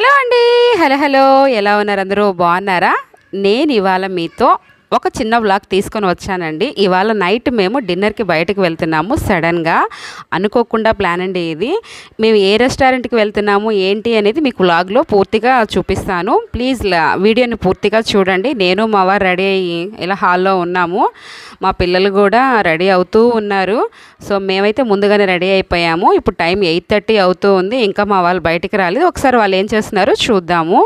Hello అండి. Hello hello. ఎలా ఉన్నారు అందరూ? బాగున్నారా? నేను ఇవాళ మీతో ఒక చిన్న వ్లాగ్ తీసుకొని వచ్చానండి. ఇవాళ నైట్ మేము డిన్నర్కి బయటకు వెళ్తున్నాము సడన్గా అనుకోకుండా ప్లాన్ అండి ఇది. మేము ఏ రెస్టారెంట్కి వెళ్తున్నాము ఏంటి అనేది మీకు వ్లాగ్లో పూర్తిగా చూపిస్తాను. ప్లీజ్ వీడియోని పూర్తిగా చూడండి. నేను మా వారు రెడీ అయ్యి ఇలా హాల్లో ఉన్నాము. మా పిల్లలు కూడా రెడీ అవుతూ ఉన్నారు. సో మేమైతే ముందుగానే రెడీ అయిపోయాము. ఇప్పుడు టైం ఎయిట్ థర్టీ అవుతూ ఉంది. ఇంకా మా వాళ్ళు బయటికి రాలేదు. ఒకసారి వాళ్ళు ఏం చేస్తున్నారో చూద్దాము.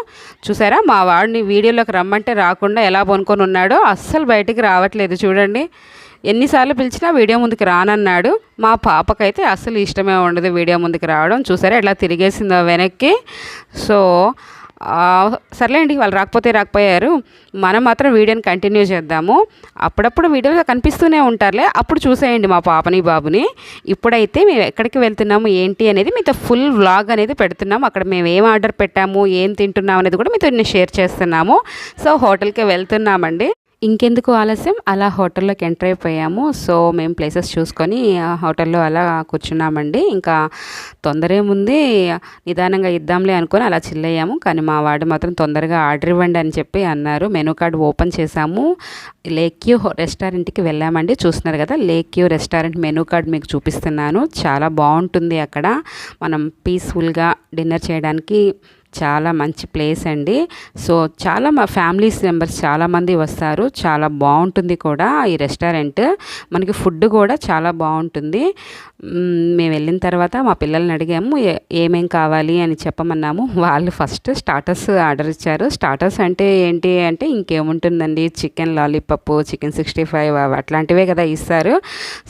చూసారా? మా వాడిని వీడియోలోకి రమ్మంటే రాకుండా ఎలా పొనుకొని ఉన్నాడో అస్సలు బయటికి రావట్లేదు. చూడండి ఎన్నిసార్లు పిలిచినా వీడియో ముందుకు రానన్నాడు. మా పాపకైతే అస్సలు ఇష్టమే ఉండదు వీడియో ముందుకు రావడం. చూసారా ఎట్లా తిరిగేసిందో వెనక్కి. సో సర్లేండి వాళ్ళు రాకపోతే రాకపోయారు. మనం మాత్రం వీడియోని కంటిన్యూ చేద్దాము. అప్పుడప్పుడు వీడియోలో కనిపిస్తూనే ఉంటారులే. అప్పుడు చూసేయండి మా పాపని బాబుని. ఇప్పుడైతే మేము ఎక్కడికి వెళ్తున్నాము ఏంటి అనేది మీతో ఫుల్ వ్లాగ్ అనేది పెడుతున్నాము. అక్కడ మేము ఏం ఆర్డర్ పెట్టాము ఏం తింటున్నాము అనేది కూడా మీతో షేర్ చేస్తున్నాము. సో హోటల్కి వెళ్తున్నామండి. ఇంకెందుకు ఆలస్యం? అలా హోటల్లోకి ఎంటర్ అయిపోయాము. సో మేము ప్లేసెస్ చూసుకొని హోటల్లో అలా కూర్చున్నామండి. ఇంకా తొందర ఏముంది నిదానంగా ఇద్దాంలే అనుకొని అలా చిల్లయ్యాము కానీ మా వాడు మాత్రం తొందరగా ఆర్డర్ ఇవ్వండి అని చెప్పి అన్నారు. మెనూ కార్డ్ ఓపెన్ చేశాము. లేక్యూ రెస్టారెంట్కి వెళ్ళామండి. చూస్తున్నారు కదా లేక్యూ రెస్టారెంట్ మెనూ కార్డ్ మీకు చూపిస్తున్నాను. చాలా బాగుంటుంది అక్కడ. మనం పీస్ఫుల్గా డిన్నర్ చేయడానికి చాలా మంచి ప్లేస్ అండి. సో చాలా మా ఫ్యామిలీస్ మెంబర్స్ చాలామంది వస్తారు. చాలా బాగుంటుంది కూడా ఈ రెస్టారెంట్. మనకి ఫుడ్ కూడా చాలా బాగుంటుంది. మేము వెళ్ళిన తర్వాత మా పిల్లల్ని అడిగాము ఏమేం కావాలి? అని చెప్పమన్నాము. వాళ్ళు ఫస్ట్ స్టార్టర్స్ ఆర్డర్ ఇచ్చారు. స్టార్టర్స్ అంటే ఏంటి అంటే ఇంకేముంటుందండి? Chicken lollipop chicken sixty five అట్లాంటివే కదా ఇస్తారు.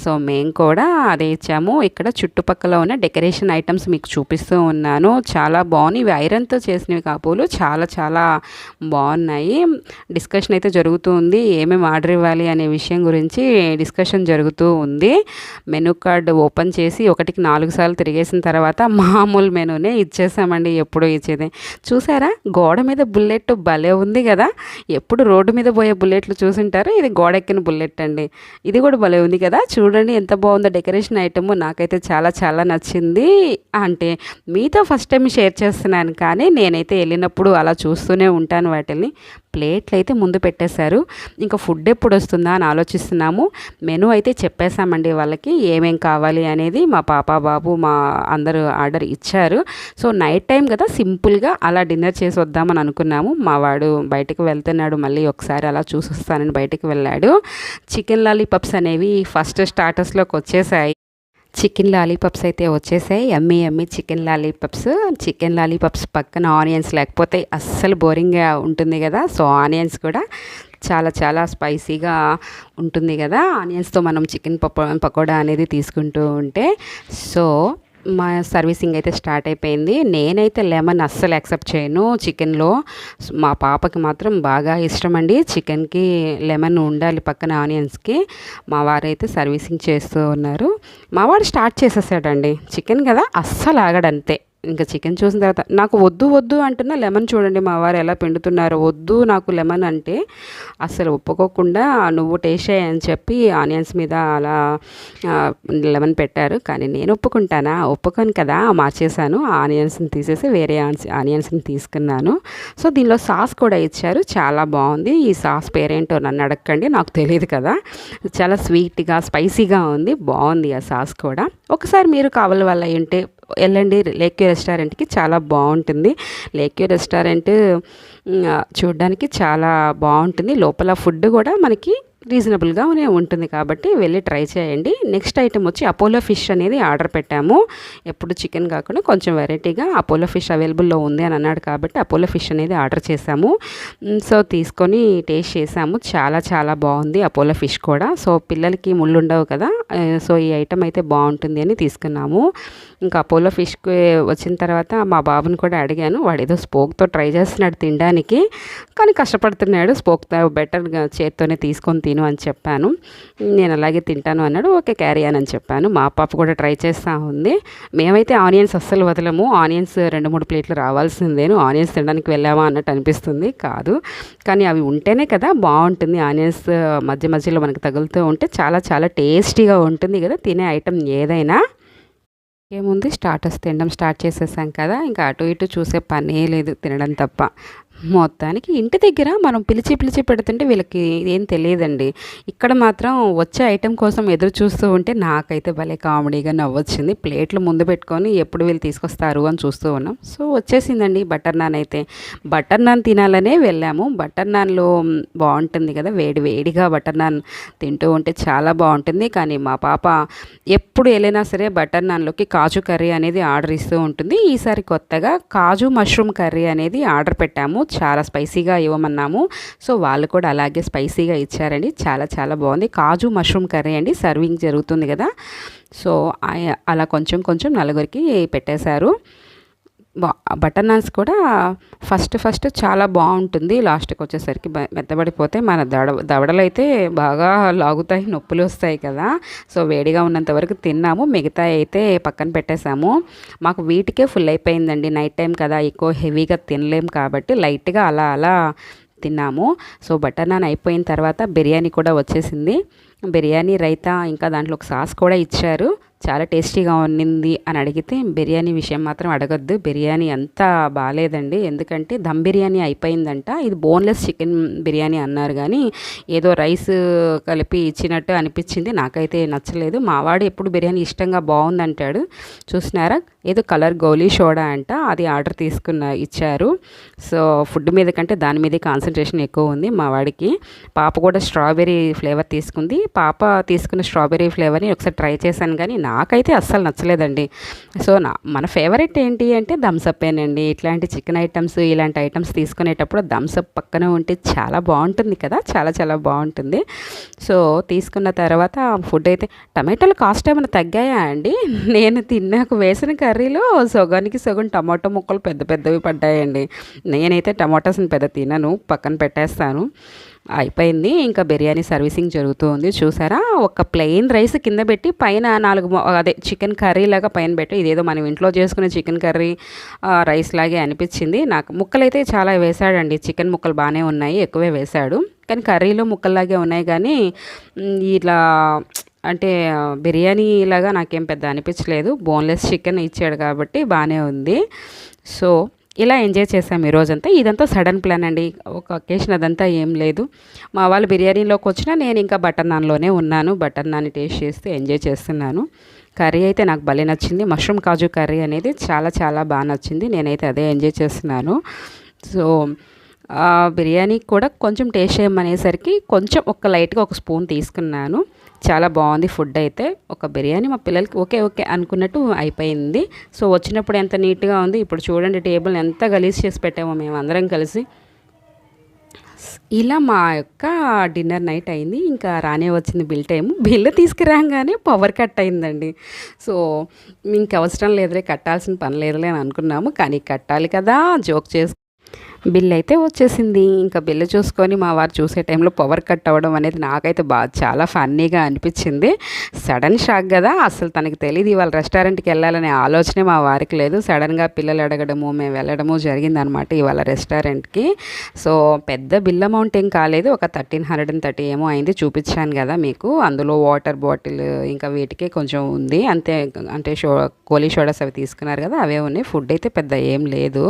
సో మేము కూడా అదే ఇచ్చాము. ఇక్కడ చుట్టుపక్కల ఉన్న డెకరేషన్ ఐటమ్స్ మీకు చూపిస్తూ ఉన్నాను. చాలా బాగున్నాయి. ఇవి ఐరన్తో చేసినవి కాపులు చాలా చాలా బాగున్నాయి. డిస్కషన్ అయితే జరుగుతూ ఉంది. ఏమేమి ఆర్డర్ ఇవ్వాలి అనే విషయం గురించి డిస్కషన్ జరుగుతూ ఉంది. మెనూ కార్డ్ ఓపెన్ చేసి ఒకటికి నాలుగు సార్లు తిరిగేసిన తర్వాత మామూలు మెనూనే ఇచ్చేసామండి ఎప్పుడు ఇచ్చేది. చూసారా? గోడ మీద బుల్లెట్ భలే ఉంది కదా? ఎప్పుడు రోడ్డు మీద పోయే బుల్లెట్లు చూసింటారు. ఇది గోడ ఎక్కిన బుల్లెట్ అండి. ఇది కూడా భలే ఉంది కదా? చూడండి ఎంత బాగుందో డెకరేషన్ ఐటమ్. నాకైతే చాలా చాలా నచ్చింది. అంటే మీతో ఫస్ట్ టైం షేర్ చేస్తున్నాను కానీ నేనైతే వెళ్ళినప్పుడు అలా చూస్తూనే ఉంటాను వాటిని ప్లేట్లు అయితే ముందు పెట్టేశారు. ఇంకా ఫుడ్ ఎప్పుడు వస్తుందా అని ఆలోచిస్తున్నాము. మెనూ అయితే చెప్పేశామండి వాళ్ళకి ఏమేం కావాలి అనేది మా పాప బాబు మా అందరూ ఆర్డర్ ఇచ్చారు. సో నైట్ టైం కదా సింపుల్గా అలా డిన్నర్ చేసి వద్దామని అనుకున్నాము. మా వాడు బయటకు వెళ్తున్నాడు మళ్ళీ ఒకసారి అలా చూసి వస్తానని బయటకు వెళ్ళాడు. చికెన్ లాలీపప్స్ అనేవి ఫస్ట్ స్టార్టర్స్లోకి వచ్చేసాయి. చికెన్ లాలీపప్స్ అయితే వచ్చేసాయి. ఎమ్మి ఎమ్మి చికెన్ లాలీపప్స్. చికెన్ లాలీపప్స్ పక్కన ఆనియన్స్ లేకపోతే అస్సలు బోరింగ్గా ఉంటుంది కదా. సో ఆనియన్స్ కూడా చాలా చాలా స్పైసీగా ఉంటుంది కదా. ఆనియన్స్తో మనం చికెన్ పకో పకోడా అనేది తీసుకుంటూ ఉంటే. సో మా సర్వీసింగ్ అయితే స్టార్ట్ అయిపోయింది. నేనైతే లెమన్ అస్సలు యాక్సెప్ట్ చేయను. చికెన్లో మా పాపకి మాత్రం బాగా ఇష్టం అండి చికెన్కి లెమన్ ఉండాలి పక్కన ఆనియన్స్కి. మా వారైతే సర్వీసింగ్ చేస్తూ ఉన్నారు. మా వాడు స్టార్ట్ చేసేసాడండి. చికెన్ కదా అస్సలు ఆగడంతే. ఇంకా చికెన్ చూసిన తర్వాత నాకు వద్దు వద్దు అంటున్నా లెమన్ చూడండి మా వారు ఎలా పిండుతున్నారు. వద్దు నాకు లెమన్ అంటే అసలు ఒప్పుకోకుండా నువ్వు టేస్ట్ చేయి అని చెప్పి ఆనియన్స్ మీద అలా లెమన్ పెట్టారు. కానీ నేను ఒప్పుకుంటానా? ఒప్పుకోను కదా మార్చేశాను. ఆనియన్స్ని తీసేసి వేరే ఆనియన్స్ని తీసుకున్నాను. సో దీనిలో సాస్ కూడా ఇచ్చారు. చాలా బాగుంది. ఈ సాస్ పేరేంటో నన్ను అడగండి నాకు తెలియదు కదా. చాలా స్వీట్గా స్పైసీగా ఉంది. బాగుంది ఆ సాస్ కూడా. ఒకసారి మీరు కావాలి వాళ్ళ ఉంటే వెళ్ళండి లేక్యూ రెస్టారెంట్కి చాలా బాగుంటుంది. లేక్యూ రెస్టారెంట్ చూడడానికి చాలా బాగుంటుంది. లోపల ఫుడ్ కూడా మనకి రీజనబుల్గానే ఉంటుంది కాబట్టి వెళ్ళి ట్రై చేయండి. నెక్స్ట్ ఐటమ్ వచ్చి అపోలో ఫిష్ అనేది ఆర్డర్ పెట్టాము. ఎప్పుడు చికెన్ కాకుండా కొంచెం వెరైటీగా అపోలో ఫిష్ అవైలబుల్లో ఉంది అని అన్నాడు కాబట్టి అపోలో ఫిష్ అనేది ఆర్డర్ చేసాము సో తీసుకొని టేస్ట్ చేసాము చాలా చాలా బాగుంది అపోలో ఫిష్ కూడా. సో పిల్లలకి ముళ్ళు ఉండవు కదా. సో ఈ ఐటెం అయితే బాగుంటుంది అని తీసుకున్నాము. ఇంకా అపోలో ఫిష్కి వచ్చిన తర్వాత మా బాబుని కూడా అడిగాను. వాడు ఏదో స్పోక్తో ట్రై చేస్తున్నాడు తినడానికి. కానీ కష్టపడుతున్నాడు. స్పోక్తో బెటర్గా చేత్తోనే తీసుకొని తిను అని చెప్పాను. నేను అలాగే తింటాను అన్నాడు. ఓకే క్యారీ అని చెప్పాను. మా పాప కూడా ట్రై చేస్తూ ఉంది. మేమైతే ఆనియన్స్ అస్సలు వదలము. ఆనియన్స్ రెండు మూడు ప్లేట్లు రావాల్సిందేను. ఆనియన్స్ తినడానికి వెళ్ళామా అన్నట్టు అనిపిస్తుంది. కాదు. కానీ అవి ఉంటేనే కదా బాగుంటుంది. ఆనియన్స్ మధ్య మధ్యలో మనకు తగులుతూ ఉంటే చాలా చాలా టేస్టీగా ఉంటుంది కదా. తినే ఐటెం ఏదైనా. ఏముంది స్టార్టర్స్ తినడం స్టార్ట్ చేసేసాం కదా. ఇంకా అటు ఇటు చూసే పనే లేదు తినడం తప్ప. మొత్తానికి ఇంటి దగ్గర మనం పిలిచి పిలిచి పెడుతుంటే వీళ్ళకి ఏం తెలియదండి. ఇక్కడ మాత్రం వచ్చే ఐటెం కోసం ఎదురు చూస్తూ ఉంటే నాకైతే భలే కామెడీగా నవ్వొచ్చింది. ప్లేట్లు ముందు పెట్టుకొని ఎప్పుడు వీళ్ళు తీసుకొస్తారు అని చూస్తూ ఉన్నాం. సో వచ్చేసిందండి బటర్ నాన్ అయితే. బటర్ నాన్ తినాలనే వెళ్ళాము. బటర్ నాన్లో బాగుంటుంది కదా వేడి వేడిగా బటర్ నాన్ తింటూ ఉంటే చాలా బాగుంటుంది. కానీ మా పాప ఎప్పుడు వెళ్ళినా సరే బటర్ నాన్లోకి కాజు కర్రీ అనేది ఆర్డర్ ఇస్తూ ఉంటుంది. ఈసారి కొత్తగా కాజు మష్రూమ్ కర్రీ అనేది ఆర్డర్ పెట్టాము. చాలా స్పైసీగా ఇవ్వమన్నాము. సో వాళ్ళు కూడా అలాగే స్పైసీగా ఇచ్చారండి. చాలా చాలా బాగుంది. కాజు మష్రూమ్ కర్రీ అండి. సర్వింగ్ జరుగుతుంది కదా. సో అలా కొంచెం కొంచెం నలుగురికి పెట్టేశారు. బటర్ నాన్స్ కూడా ఫస్ట్ ఫస్ట్ చాలా బాగుంటుంది. లాస్ట్కి వచ్చేసరికి మెత్తబడిపోతే మన దడ దవడలు అయితే బాగా లాగుతాయి నొప్పులు వస్తాయి కదా. సో వేడిగా ఉన్నంత వరకు తిన్నాము. మిగతా అయితే పక్కన పెట్టేశాము. మాకు వీటికే ఫుల్ అయిపోయిందండి. నైట్ టైం కదా ఎక్కువ హెవీగా తినలేం కాబట్టి లైట్గా అలా అలా తిన్నాము. సో బటర్ నాన్ అయిపోయిన తర్వాత బిర్యానీ కూడా వచ్చేసింది. బిర్యానీ రైతా ఇంకా దాంట్లో ఒక సాస్ కూడా ఇచ్చారు. చాలా టేస్టీగా ఉన్నింది అని అడిగితే బిర్యానీ విషయం మాత్రం అడగద్దు. బిర్యానీ అంతా బాగాలేదండి ఎందుకంటే దమ్ బిర్యానీ అయిపోయిందంట. ఇది బోన్లెస్ చికెన్ బిర్యానీ అన్నారు కానీ ఏదో రైస్ కలిపి ఇచ్చినట్టు అనిపించింది. నాకైతే నచ్చలేదు. మావాడు ఎప్పుడు బిర్యానీ ఇష్టంగా బాగుందంటాడు చూసినారా? ఏదో కలర్ గోలీ సోడా అంట. అది ఆర్డర్ తీసుకున్న ఇచ్చారు. సో ఫుడ్ మీద కంటే దాని మీదే కాన్సన్ట్రేషన్ ఎక్కువ ఉంది మా వాడికి. పాప కూడా స్ట్రాబెర్రీ ఫ్లేవర్ తీసుకుంది. పాప తీసుకున్న స్ట్రాబెర్రీ ఫ్లేవర్ని ఒకసారి ట్రై చేశాను కానీ నా నాకైతే అస్సలు నచ్చలేదండి. సో నా మన ఫేవరెట్ ఏంటి అంటే థమ్సప్పేనండి ఇట్లాంటి చికెన్ ఐటమ్స్ ఇలాంటి ఐటమ్స్ తీసుకునేటప్పుడు థమ్సప్ పక్కన ఉంటే చాలా బాగుంటుంది కదా చాలా చాలా బాగుంటుంది. సో తీసుకున్న తర్వాత ఫుడ్ అయితే టమాటాలు కాస్ట్ ఏమైనా తగ్గాయా అండి? నేను తిన్నాక వేసిన కర్రీలో సగానికి సగం టమాటో ముక్కలు పెద్ద పెద్దవి పడ్డాయండి. నేనైతే టమాటాస్ని పెద్ద తినను పక్కన పెట్టేస్తాను. అయిపోయింది. ఇంకా బిర్యానీ సర్వీసింగ్ జరుగుతూ ఉంది. చూసారా? ఒక ప్లెయిన్ రైస్ కింద పెట్టి పైన నాలుగు అదే చికెన్ కర్రీ లాగా పైన పెట్టి ఇదేదో మనం ఇంట్లో చేసుకునే చికెన్ కర్రీ రైస్ లాగే అనిపించింది. నాకు ముక్కలైతే చాలా వేశాడండి చికెన్ ముక్కలు బాగానే ఉన్నాయి. ఎక్కువే వేశాడు కానీ కర్రీలో ముక్కల్లాగే ఉన్నాయి కానీ ఇలా అంటే బిర్యానీ లాగా నాకేం పెద్ద అనిపించలేదు. బోన్లెస్ చికెన్ ఇచ్చాడు కాబట్టి బాగానే ఉంది. సో ఇలా ఎంజాయ్ చేసాం ఈ రోజంతా. ఇదంతా సడన్ ప్లాన్ అండి. ఒక అకేషన్ అదంతా ఏం లేదు. మా వాళ్ళు బిర్యానీలోకి వచ్చినా నేను ఇంకా బటర్ నాన్లోనే ఉన్నాను. బటర్ నాన్ టేస్ట్ చేస్తూ ఎంజాయ్ చేస్తున్నాను. కర్రీ అయితే నాకు భలే నచ్చింది. మష్రూమ్ కాజు కర్రీ అనేది చాలా చాలా బాగా నచ్చింది. నేనైతే అదే ఎంజాయ్ చేస్తున్నాను. సో బిర్యానీ కూడా కొంచెం టేస్ట్ చేయమనేసరికి కొంచెం ఒక లైట్గా ఒక స్పూన్ తీసుకున్నాను. చాలా బాగుంది ఫుడ్ అయితే. ఒక బిర్యానీ మా పిల్లలకి ఓకే ఓకే అనుకున్నట్టు అయిపోయింది. సో వచ్చినప్పుడు ఎంత నీట్గా ఉంది ఇప్పుడు చూడండి టేబుల్ ఎంత గలీజ్ చేసి పెట్టామో మేము అందరం కలిసి. ఇలా మా యొక్క డిన్నర్ నైట్ అయింది. ఇంకా రానే వచ్చింది బిల్ టైం బిల్లు తీసుకురాగానే పవర్ కట్ అయిందండి. సో ఇంక అవసరం లేదులే కట్టాల్సిన పని లేదులే అని అనుకున్నాము. కానీ కట్టాలి కదా జోక్ చేసి బిల్ అయితే వచ్చేసింది. ఇంకా బిల్లు చూసుకొని మా వారు చూసే టైంలో పవర్ కట్ అవ్వడం అనేది నాకైతే బాగా చాలా ఫన్నీగా అనిపించింది. సడన్ షాక్ కదా అసలు తనకి తెలియదు ఇవాళ రెస్టారెంట్కి వెళ్ళాలనే ఆలోచనే మా వారికి లేదు. సడన్గా పిల్లలు అడగడము మేము వెళ్ళడము జరిగిందనమాట ఇవాళ రెస్టారెంట్కి. సో పెద్ద బిల్ అమౌంట్ ఏం కాలేదు. ఒక థర్టీన్ హండ్రెడ్ అండ్ థర్టీ ఏమో అయింది చూపించాను కదా మీకు. అందులో వాటర్ బాటిల్ ఇంకా వీటికే కొంచెం ఉంది. అంతే అంటే షో కోలీ షోడాస్ అవి తీసుకున్నారు కదా అవే ఉన్నాయి. ఫుడ్ అయితే పెద్ద ఏం లేదు.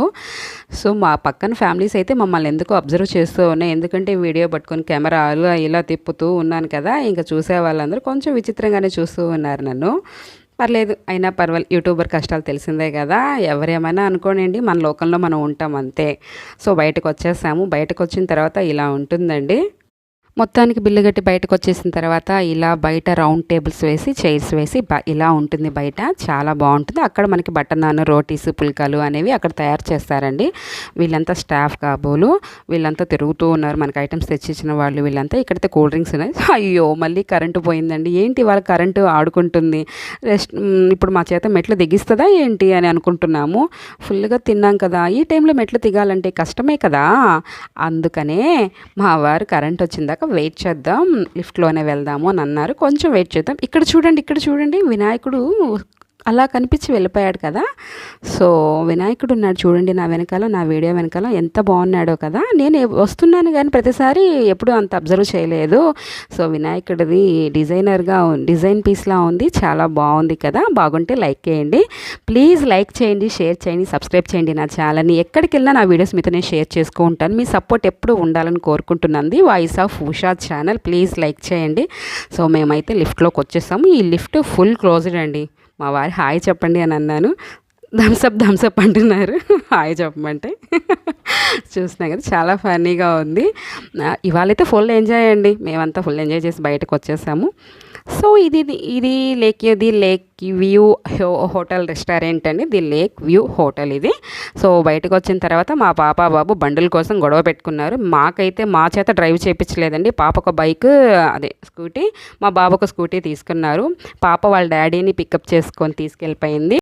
సో మా పక్కన ఫ్యామిలీస్ అయితే మమ్మల్ని ఎందుకు అబ్జర్వ్ చేస్తూ ఉన్నాయి? ఎందుకంటే వీడియో పట్టుకొని కెమెరా అలా ఇలా తిప్పుతూ ఉన్నాను కదా ఇంకా చూసే వాళ్ళందరూ కొంచెం విచిత్రంగానే చూస్తూ ఉన్నారు నన్ను. పర్లేదు అయినా పర్వాలేదు యూట్యూబర్ కష్టాలు తెలిసిందే కదా ఎవరేమైనా అనుకోనండి మన లోకంలో మనం ఉంటాం అంతే. సో బయటకు వచ్చేసాము బయటకు వచ్చిన తర్వాత ఇలా ఉంటుందండి. మొత్తానికి బిల్లు కట్టి బయటకు వచ్చేసిన తర్వాత ఇలా బయట రౌండ్ టేబుల్స్ వేసి చైర్స్ వేసి ఇలా ఉంటుంది బయట. చాలా బాగుంటుంది. అక్కడ మనకి బటర్ నాన్ రోటీస్ పుల్కాలు అనేవి అక్కడ తయారు చేస్తారండి. వీళ్ళంతా స్టాఫ్ కాబోలు. వీళ్ళంతా తిరుగుతూ ఉన్నారు. మనకి ఐటమ్స్ తెచ్చిచ్చిన వాళ్ళు వీళ్ళంతా. ఇక్కడైతే కూల్ డ్రింక్స్ ఉన్నాయి. అయ్యో! మళ్ళీ కరెంటు పోయిందండి. ఏంటి వాళ్ళ కరెంటు ఆడుకుంటుంది? రెస్ట్ ఇప్పుడు మా చేత మెట్లు దిగిస్తుందా ఏంటి అని అనుకుంటున్నాము. ఫుల్గా తిన్నాం కదా. ఈ టైంలో మెట్లు దిగాలంటే కష్టమే కదా. అందుకనే మా వారు కరెంట్ వచ్చిందాక వెయిట్ చేద్దాం లిఫ్ట్లోనే వెళ్దాము అని అన్నారు. కొంచెం వెయిట్ చేద్దాం. ఇక్కడ చూడండి ఇక్కడ చూడండి వినాయకుడు అలా కనిపించి వెళ్ళిపోయాడు కదా. సో వినాయకుడు ఉన్నాడు చూడండి నా వెనకాల నా వీడియో వెనకాల ఎంత బాగున్నాడో కదా. నేను వస్తున్నాను కానీ ప్రతిసారి ఎప్పుడూ అంత అబ్జర్వ్ చేయలేదు. సో వినాయకుడిది డిజైనర్గా డిజైన్ పీస్లా ఉంది చాలా బాగుంది కదా. బాగుంటే లైక్ చేయండి. ప్లీజ్ లైక్ చేయండి షేర్ చేయండి సబ్స్క్రైబ్ చేయండి నా ఛానల్ని. ఎక్కడికి వెళ్ళినా నా వీడియోస్ మీతో నేను షేర్ చేసుకుంటాను ఉంటాను. మీ సపోర్ట్ ఎప్పుడు ఉండాలని కోరుకుంటున్నది voice of Usha channel please like చేయండి. సో మేమైతే లిఫ్ట్లోకి వచ్చేసాము. ఈ లిఫ్ట్ ఫుల్ క్లోజ్డ్ అండి. మా వారి హాయ్ చెప్పండి అని అన్నాను. థమ్సప్ థమ్సప్ అంటున్నారు. హాయ్ చెప్పమంటే. చూసినా కదా చాలా ఫన్నీగా ఉంది. ఇవాళైతే ఫుల్ ఎంజాయ్ అండి. మేమంతా ఫుల్ ఎంజాయ్ చేసి బయటకు వచ్చేసాము. సో ఇది ఇది lake the lake view hotel restaurant అండి. ది లేక్ వ్యూ హోటల్ ఇది. సో బయటకు వచ్చిన తర్వాత మా పాప బాబు బండుల కోసం గొడవ పెట్టుకున్నారు. మాకైతే మా చేత డ్రైవ్ చేయించలేదండి పాప ఒక బైక్ అదే స్కూటీ మా బాబు ఒక స్కూటీ తీసుకున్నారు. పాప వాళ్ళ డాడీని పికప్ చేసుకొని తీసుకెళ్ళిపోయింది.